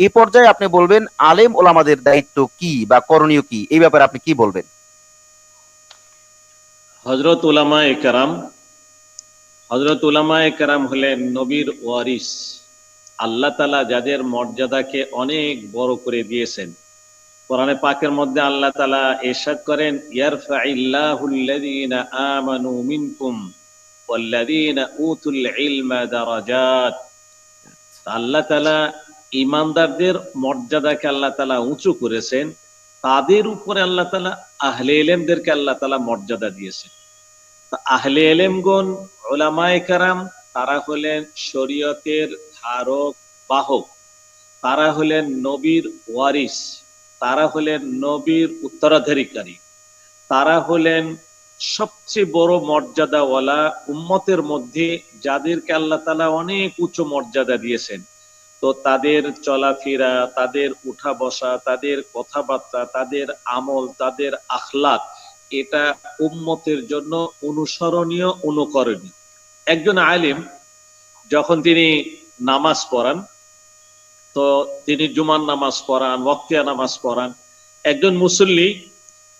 এই পর্যায়ে আপনি বলবেন, আলেম ওলামাদের দায়িত্ব কি বা করণীয় কি? এই ব্যাপারে আপনি কি বলবেন? হজরত উলামা একরাম হজরত উলামা একরাম হলেন নবীর ওয়ারিস। আল্লাহ তালা যাদের মর্যাদাকে অনেক বড় করে দিয়েছেন। কোরআনে পাকের মধ্যে আল্লাহ তালা এরশাদ করেন আমানু মিনকুম আল্লাহ তালা ইমানদারদের মর্যাদাকে আল্লাহ তালা উঁচু করেছেন, তাদের উপরে আল্লাহ তালা আহলে এলেমদেরকে আল্লাহ তালা মর্যাদা দিয়েছেন। আহলে এলেমগণ ওলামায় কারাম, তারা হলেন শরীয়তের ধারক, বাহক। তারা হলেন নবীর ওয়ারিস। তারা হলেন নবীর উত্তরাধিকারী। তারা হলেন সবচেয়ে বড় মর্যাদাওয়ালা উম্মতের মধ্যে, যাদেরকে আল্লাহ তালা অনেক উচ্চ মর্যাদা দিয়েছেন। তো তাদের চলাফেরা, তাদের উঠা বসা তাদের কথাবার্তা, তাদের আমল, তাদের আখলাক, এটা উম্মতের জন্য অনুসরণীয়, অনুকরণীয়। একজন আলিম যখন তিনি নামাজ পড়ান, তো তিনি জুমার নামাজ পড়ান, ওয়াক্তিয়া নামাজ পড়ান। একজন মুসল্লি,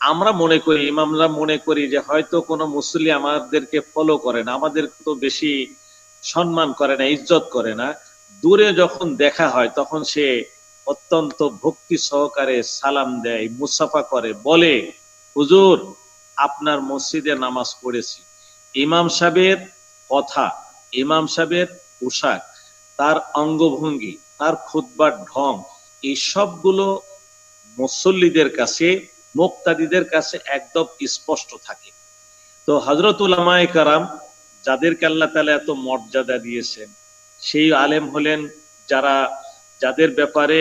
আমরা মনে করি, ইমামরা মনে করি যে হয়তো কোনো মুসল্লি আমাদেরকে ফলো করে না আমাদের তো বেশি সম্মান করে না, ইজ্জত করে না। দূরে যখন দেখা হয়, তখন সে অত্যন্ত ভক্তি সহকারে সালাম দেয়, মুসাফা করে, বলে, হুজুর, আপনার মসজিদে নামাজ পড়েছি। ইমাম সাহেবের কথা, ইমাম সাহেবের পোশাক, তার অঙ্গভঙ্গি, তার খুদবার ঢং, এই সবগুলো মুসল্লিদের কাছে, মোক্তাদিদের কাছে একদম স্পষ্ট থাকে। তো হজরত উলামায়ে কারাম, যাদেরকে আল্লাহ তালা এত মর্যাদা দিয়েছেন সেই আলেম হলেন যারা, যাদের ব্যাপারে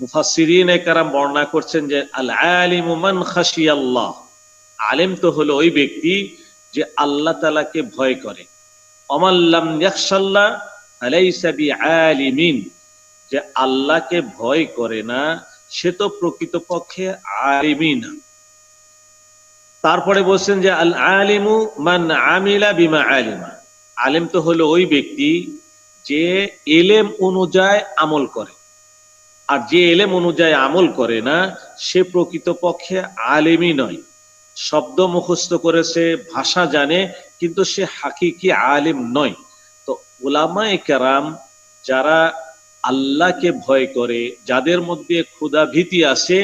মুফাসিরিন কারাম বর্ণনা করছেন যে, আল আলিম মান খাসি আল্লাহ আলেম তো হলো ওই ব্যক্তি যে আল্লাহ তালাকে ভয় করে। অমাল্লাম ইয়াকশাল্লাহ আলাইসা বি আলিমিন যে আল্লাহকে ভয় করে না, সে তো প্রকৃতপক্ষে আলিমই না তারপরে বলছেন যে, আল আলিমু মান আমিলা বিমা আলিমা। আলেম তো হলো ওই ব্যক্তি যে এলেম অনুযায়ী আমল করে। আর যে এলেম অনুযায়ী আমল করে না, সে প্রকৃতপক্ষে আলেমই নয়। শব্দ মুখস্থ করেছে ভাষা জানে, কিন্তু সে হাকিকি আলেম নয়। তো ওলামায় কেরাম যারা আল্লাহকে ভয় করে, যাদের মধ্যে ক্ষুধা ভীতি আছে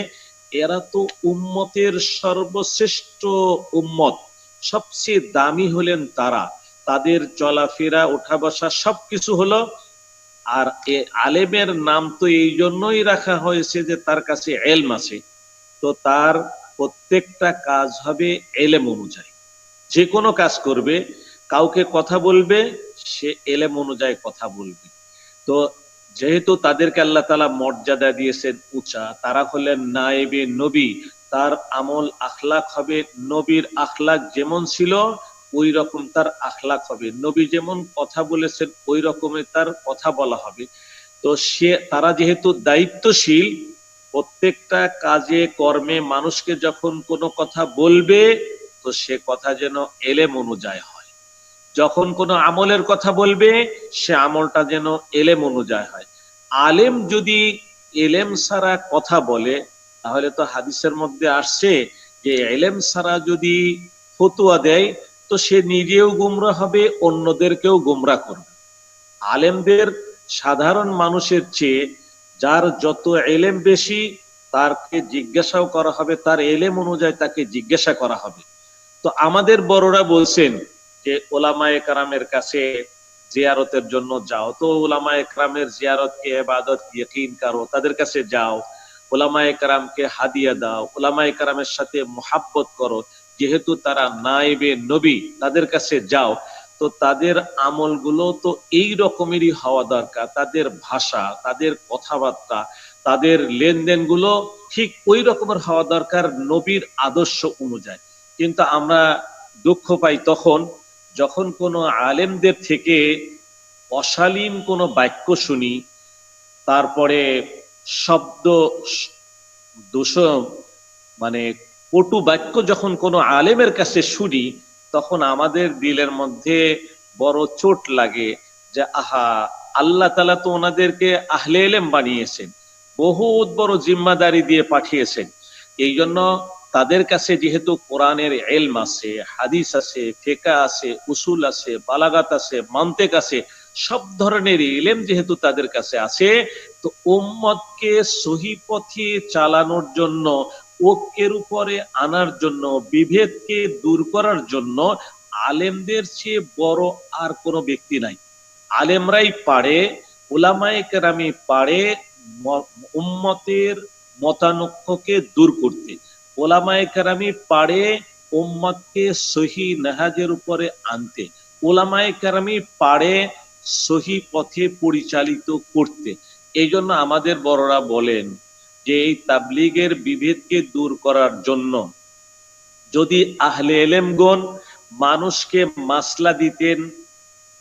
এরা তো উম্মতের সর্বশ্রেষ্ঠ উম্মত। সবচেয়ে দামি হলেন তারা। তাদের চলাফেরা ওঠা বসা সবকিছু হলো, আর এ আলেমের নাম তো এই জন্যই রাখা হয়েছে যে তার কাছে এলম আছে। তো তার প্রত্যেকটা কাজ হবে এলেম অনুযায়ী। যে কোনো কাজ করবে, কাউকে কথা বলবে, সে এলেম অনুযায়ী কথা বলবে। তো যেহেতু তাদেরকে আল্লাহ তালা মর্যাদা দিয়েছেন উঁচা, তারা হলেন নায়েবে নবী। তার আমল আখলাক হবে নবীর আখলাক যেমন ছিল ওই রকম তার আখলাক হবে। নবী যেমন কথা বলেছেন ওই রকমের তার কথা বলা হবে। তো সে, তারা যেহেতু দায়িত্বশীল, প্রত্যেকটা কাজে, কর্মে মানুষকে যখন কোনো কথা বলবে, তো সে কথা যেন এলেম অনুযায়ী হয়। যখন কোনো আমলের কথা বলবে, সে আমলটা যেন এলেম অনুযায়ী হয়। আলেম যদি এলেম সারা কথা বলে, তাহলে তো হাদিসের মধ্যে আসছে যে, এলেম সারা যদি ফতুয়া দেয় তো সে নিজেও গুমরা হবে, অন্যদেরকেও গুমরা করবে। আলেমদের সাধারণ মানুষের চেয়ে যার যত এলেম বেশি, তারকে জিজ্ঞাসাও করা হবে, তার এলেম অনুযায়ী তাকে জিজ্ঞাসা করা হবে। তো আমাদের বড়রা বলছেন যে, ওলামায়ে কারামের কাছে জিয়ারতের জন্য যাও। তো ওলামায়ে কারামের জিয়ারত কে এবাদত ইয়কিন করো তাদের কাছে যাও। ওলামায়ে কারামকে হাদিয়া দাও। ওলামায়ে কারামের সাথে মোহাব্বত করো। যেহেতু তারা নাইবে নবী, তাদের কাছে যাও। তো তাদের আমলগুলো তো এই রকমেরই হওয়া দরকার। তাদের ভাষা, তাদের কথাবার্তা, তাদের লেনদেনগুলো ঠিক ওই রকমের হওয়া দরকার নবীর আদর্শ অনুযায়ী। কিন্তু আমরা দুঃখ পাই তখন যখন কোনো আলেমদের থেকে অশালীন কোনো বাক্য শুনি, তারপরে শব্দ দোষ মানে কটু বাক্য যখন কোনো আলেমের কাছে শুনি, তখন আমাদের দিলের মধ্যে বড় চোট লাগে যে, আহা, আল্লাহ তালা তো ওনাদেরকে আহলে এলেম বানিয়েছেন, বহুত বড় জিম্মাদারি দিয়ে পাঠিয়েছেন। এই জন্য তাদের কাছে যেহেতু কোরআনের এলম আছে, হাদিস আছে ফেকা আছে, উসুল আছে, বালাগাত আছে, মান্তেক আছে, সব ধরনের ইলেম যেহেতু তাদের কাছে আছে, তো উম্মতকে সহি পথে চালানোর জন্য ঐক্যের উপরে আনার জন্য, বিভেদকে দূর করার জন্য আলেমদের চেয়ে বড় আর কোনো ব্যক্তি নাই। আলেমরাই পারে ওলামায়ে কেরামি পারে উম্মতের মতানক্ষকে দূর করতে। ওলামায়ে কেরামি পারে উম্মতকে সহি নেহাজের উপরে আনতে। ওলামায়ে কেরামি পারে সহি পথে পরিচালিত করতে। এই জন্য আমাদের বড়রা বলেন যে এই তাবলিগের বিভেদকে দূর করার জন্য। যদি আহলে এলেমগণ মানুষকে মাসলা দিতেন,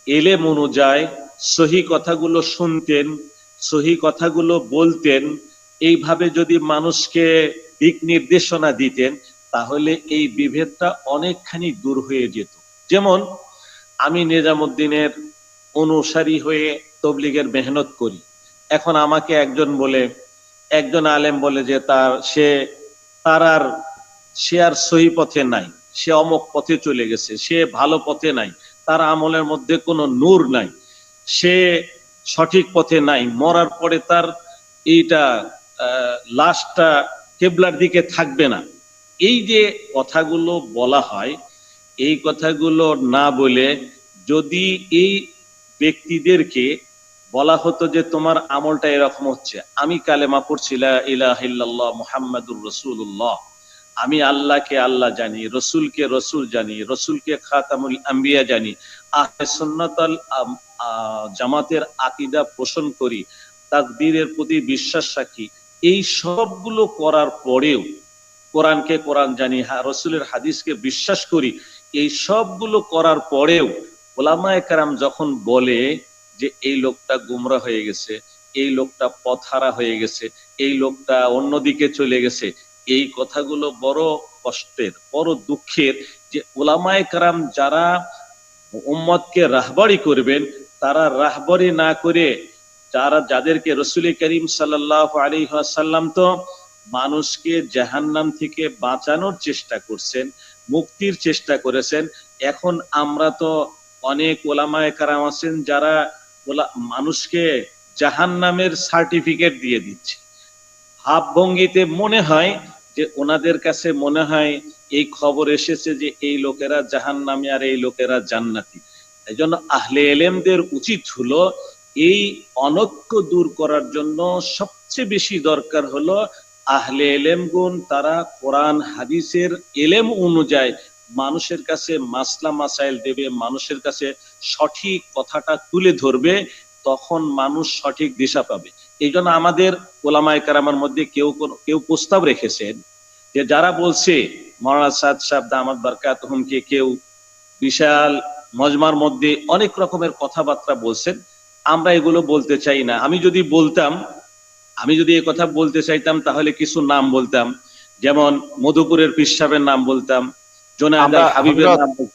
এলেম অনুযায়ী সহি কথাগুলো শুনতেন, সহি কথাগুলো বলতেন, এইভাবে যদি মানুষকে দিক নির্দেশনা দিতেন, তাহলে এই বিভেদটা অনেকখানি দূর হয়ে যেত। যেমন, আমি নিজামুদ্দিনের অনুসারী হয়ে তবলিগের মেহনত করি। এখন আমাকে একজন বলে একজন আলেম বলে যে তার, সে, তার আর, সে আর সহি পথে নাই। সে অমক পথে চলে গেছে, সে ভালো পথে নাই, তার আমলের মধ্যে কোনো নূর নাই। সে সঠিক পথে নাই, মরার পরে তার এইটা লাশটা কেবলার দিকে থাকবে না। এই যে কথাগুলো বলা হয়, এই কথাগুলো না বলে যদি এই ব্যক্তিদেরকে বলা হতো যে তোমার আমলটা এরকম হচ্ছে। আমি কালেমা পড়ছিলাম ইলাহিল্লাহ মুহাম্মাদুর রসুল্লাহ আমি আল্লাহকে আল্লাহ জানি, রসুলকে রসুল জানি, রসুলকে খাতামুল আম্বিয়া জানি। সুন্নাতাল জামাতের আকিদা পোষণ করি, তাকদীরের প্রতি বিশ্বাস রাখি। এই সবগুলো করার পরেও কোরআনকে কোরআন জানি রসুলের হাদিসকে বিশ্বাস করি। এই সবগুলো করার পরেও ওলামায়ে কারাম যখন বলে যে এই লোকটা গুমরা হয়ে গেছে, এই লোকটা পথহারা হয়ে গেছে, এই লোকটা অন্যদিকে চলে গেছে। এই কথাগুলো বড় কষ্টের, বড় দুঃখের যে ওলামায়ে কারাম যারা উম্মতকে রাহবারি করবেন, তারা রাহবারি না করে যারা, যাদেরকে রসুল করিম সাল্লাহ আলী সাল্লাম তো মানুষকে জাহান্নাম থেকে বাঁচানোর চেষ্টা করছেন, মুক্তির চেষ্টা করেছেন, এখন আমরা তো অনেক ওলামায় কারাম আছেন যারা ওলা- মানুষকে জাহান্নামের সার্টিফিকেট দিয়ে দিচ্ছে। ভাব ভঙ্গিতে মনে হয় যে ওনাদের কাছে মনে হয় এই খবর এসেছে যে এই লোকেরা জাহান্নামে আর এই লোকেরা জান্নাতি। এই জন্য আহলে এলেমদের উচিত হলো এই অনৈক্য দূর করার জন্য সবচেয়ে বেশি দরকার হলো আহলে এলেমগুন তারা কোরআন, হাদিসের এলেম অনুযায়ী মানুষের কাছে মাসলা মাসাইল দেবে, মানুষের কাছে সঠিক কথাটা তুলে ধরবে, তখন মানুষ সঠিক দিশা পাবে। এই জন্য আমাদের ওলামায় কারামার মধ্যে কেউ কেউ প্রস্তাব রেখেছেন যে যারা বলছে মরানা সাদ সাহেব দামাদ বারকাত হুমকে কেউ বিশাল মজমার মধ্যে অনেক রকমের কথাবার্তা বলছেন, আমরা এগুলো বলতে চাই না। আমি যদি বলতাম, আমি যদি এই কথা বলতে চাইতাম, তাহলে কিছু নাম বলতাম, যেমন মধুপুরের পিসাবের নাম বলতাম আমরা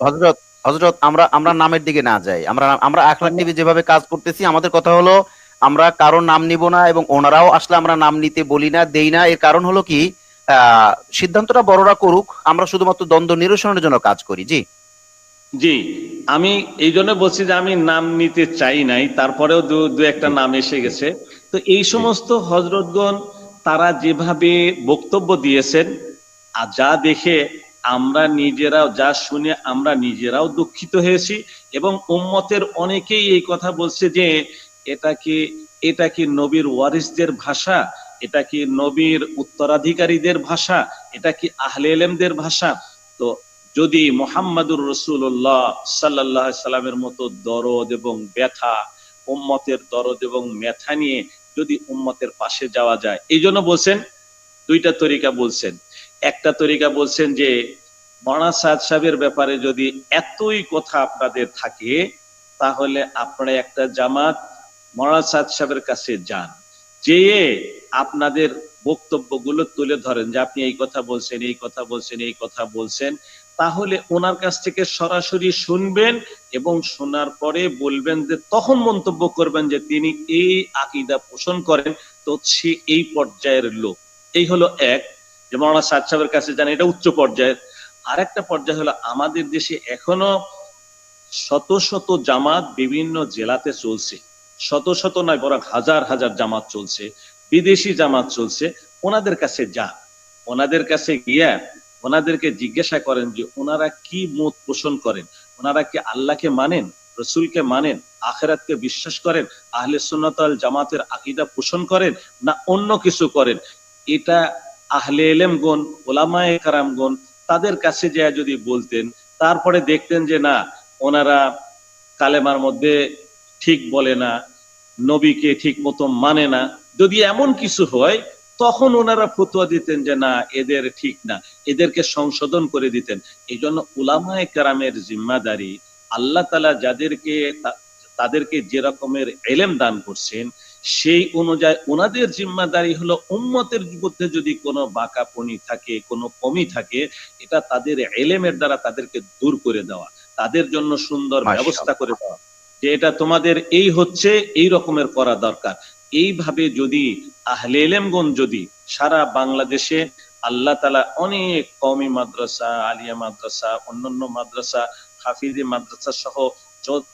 হজরত হজরত আমরা আমরা নামের দিকে না যাই। আমরা আমরা আখলাক টিভি যেভাবে কাজ করতেছি আমাদের কথা হলো আমরা কারোর নাম নিব না এবং ওনারাও আসলে আমরা নাম নিতে বলি না দেই না। এর কারণ হলো কি সিদ্ধান্তটা বড়রা করুক আমরা শুধুমাত্র দ্বন্দ্ব নিরসনের জন্য কাজ করি। জি। জি আমি এই জন্য বলছি যে আমি নাম নিতে চাই নাই তারপরেও দু দু একটা নাম এসে গেছে। তো এই সমস্ত হজরতগণ তারা যেভাবে বক্তব্য দিয়েছেন আর যা দেখে আমরা নিজেরাও যা শুনে আমরা নিজেরাও দুঃখিত হয়েছি এবং উম্মতের অনেকেই এই কথা বলছে যে এটা কি এটা কি নবীর ওয়ারিসদের ভাষা? এটা কি নবীর উত্তরাধিকারীদের ভাষা? এটা কি আহলে এলেমদের ভাষা? তো যদি মোহাম্মদুর রসুল্লাহ সাল্লাহ সাল্লামের মতো দরদ এবং ব্যথা, উম্মতের দরদ এবং ব্যথা নিয়ে যদি উম্মতের পাশে যাওয়া যায় এই জন্য বলছেন, দুইটা তরিকা বলছেন। একটা তরিকা বলছেন যে মনা সাদ সাহেবের ব্যাপারে যদি এতই কথা আপনাদের থাকে, তাহলে আপনারা একটা জামাত মনা সাদ সাহেবের কাছে যান। যেয়ে আপনাদের বক্তব্যগুলো তুলে ধরেন যে, আপনি এই কথা বলছেন, এই কথা বলছেন, এই কথা বলছেন। তাহলে ওনার কাছ থেকে সরাসরি শুনবেন এবং শোনার পরে বলবেন যে, তখন মন্তব্য করবেন যে, তিনি এই আকিদা পোষণ করেন, তো সে এই পর্যায়ের লোক। এই হলো এক। যে মৌলানা সাদ সাহেবের কাছে জানি এটা উচ্চ পর্যায়ের। আর একটা পর্যায় হলো আমাদের দেশে এখনও শত শত জামাত বিভিন্ন জেলাতে চলছে। শত শত নয়, বরং হাজার হাজার জামাত চলছে, বিদেশি জামাত চলছে। ওনাদের কাছে যা, ওনাদের কাছে গিয়া ওনাদেরকে জিজ্ঞাসা করেন যে ওনারা কি মত পোষণ করেন? ওনারা কি আল্লাহকে মানেন, রসুলকে মানেন, আখেরাতকে বিশ্বাস করেন, আহলে সুন্নাতাল জামাতের আকিদা পোষণ করেন, না অন্য কিছু করেন? এটা আহলে এলেমগণ ওলামায়ে কারামগণ তাদের কাছে যা যদি বলতেন, তারপরে দেখতেন যে না, ওনারা কালেমার মধ্যে ঠিক বলে না, নবীকে ঠিক মতো মানে না। যদি এমন কিছু হয়, তখন ওনারা ফতুয়া দিতেন যে না, এদের ঠিক না, এদেরকে সংশোধন করে দিতেন। এই জন্য উলামায়ে কারামের জিম্মাদারি আল্লাহ তালা যাদেরকে, তাদেরকে যে রকমের এলেম দান করছেন সেই অনুযায়ী ওনাদের জিম্মাদারি হলো উম্মতের মধ্যে যদি কোনো বাঁকাপনি থাকে কোনো কমি থাকে এটা তাদের এলেমের দ্বারা তাদেরকে দূর করে দেওয়া তাদের জন্য সুন্দর ব্যবস্থা করে দেওয়া। যে এটা তোমাদের এই হচ্ছে এই রকমের করা দরকার। এইভাবে যদি আহলে এলেমগণ যদি সারা বাংলাদেশে আল্লাহ তালা অনেক কমি মাদ্রাসা আলিয়া মাদ্রাসা অন্যান্য মাদ্রাসা হাফিজি মাদ্রাসা সহ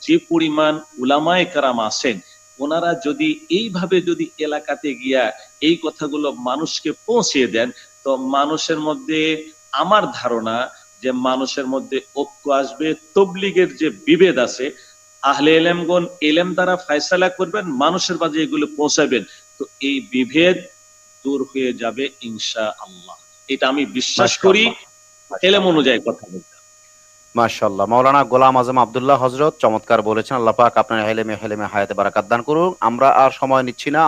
যে পরিমাণ উলামায়ে কারাম আছেন ওনারা যদি এইভাবে যদি এলাকাতে গিয়া এই কথাগুলো মানুষকে পৌঁছিয়ে দেন তো মানুষের মধ্যে আমার ধারণা যে মানুষের মধ্যে ঐক্য আসবে তবলিগের যে বিভেদ আছে আহলে এলেমগণ এলেম দ্বারা ফায়সালা করবেন মানুষের মাঝে এগুলো পৌঁছাবেন তো এই বিভেদ দূর হয়ে যাবে ইনশা আল্লাহ এটা আমি বিশ্বাস করি এলেম অনুযায়ী কথা বলতে মাশাআল্লাহ। মাওলানা গোলাম আজম আবদুল্লাহ হজরত চমৎকার বলেছেন, আল্লাহ পাক আপনার হেলেমে হেলেমে হায়াতে বারাকাত দান করুন আমরা আর সময় নিচ্ছি না।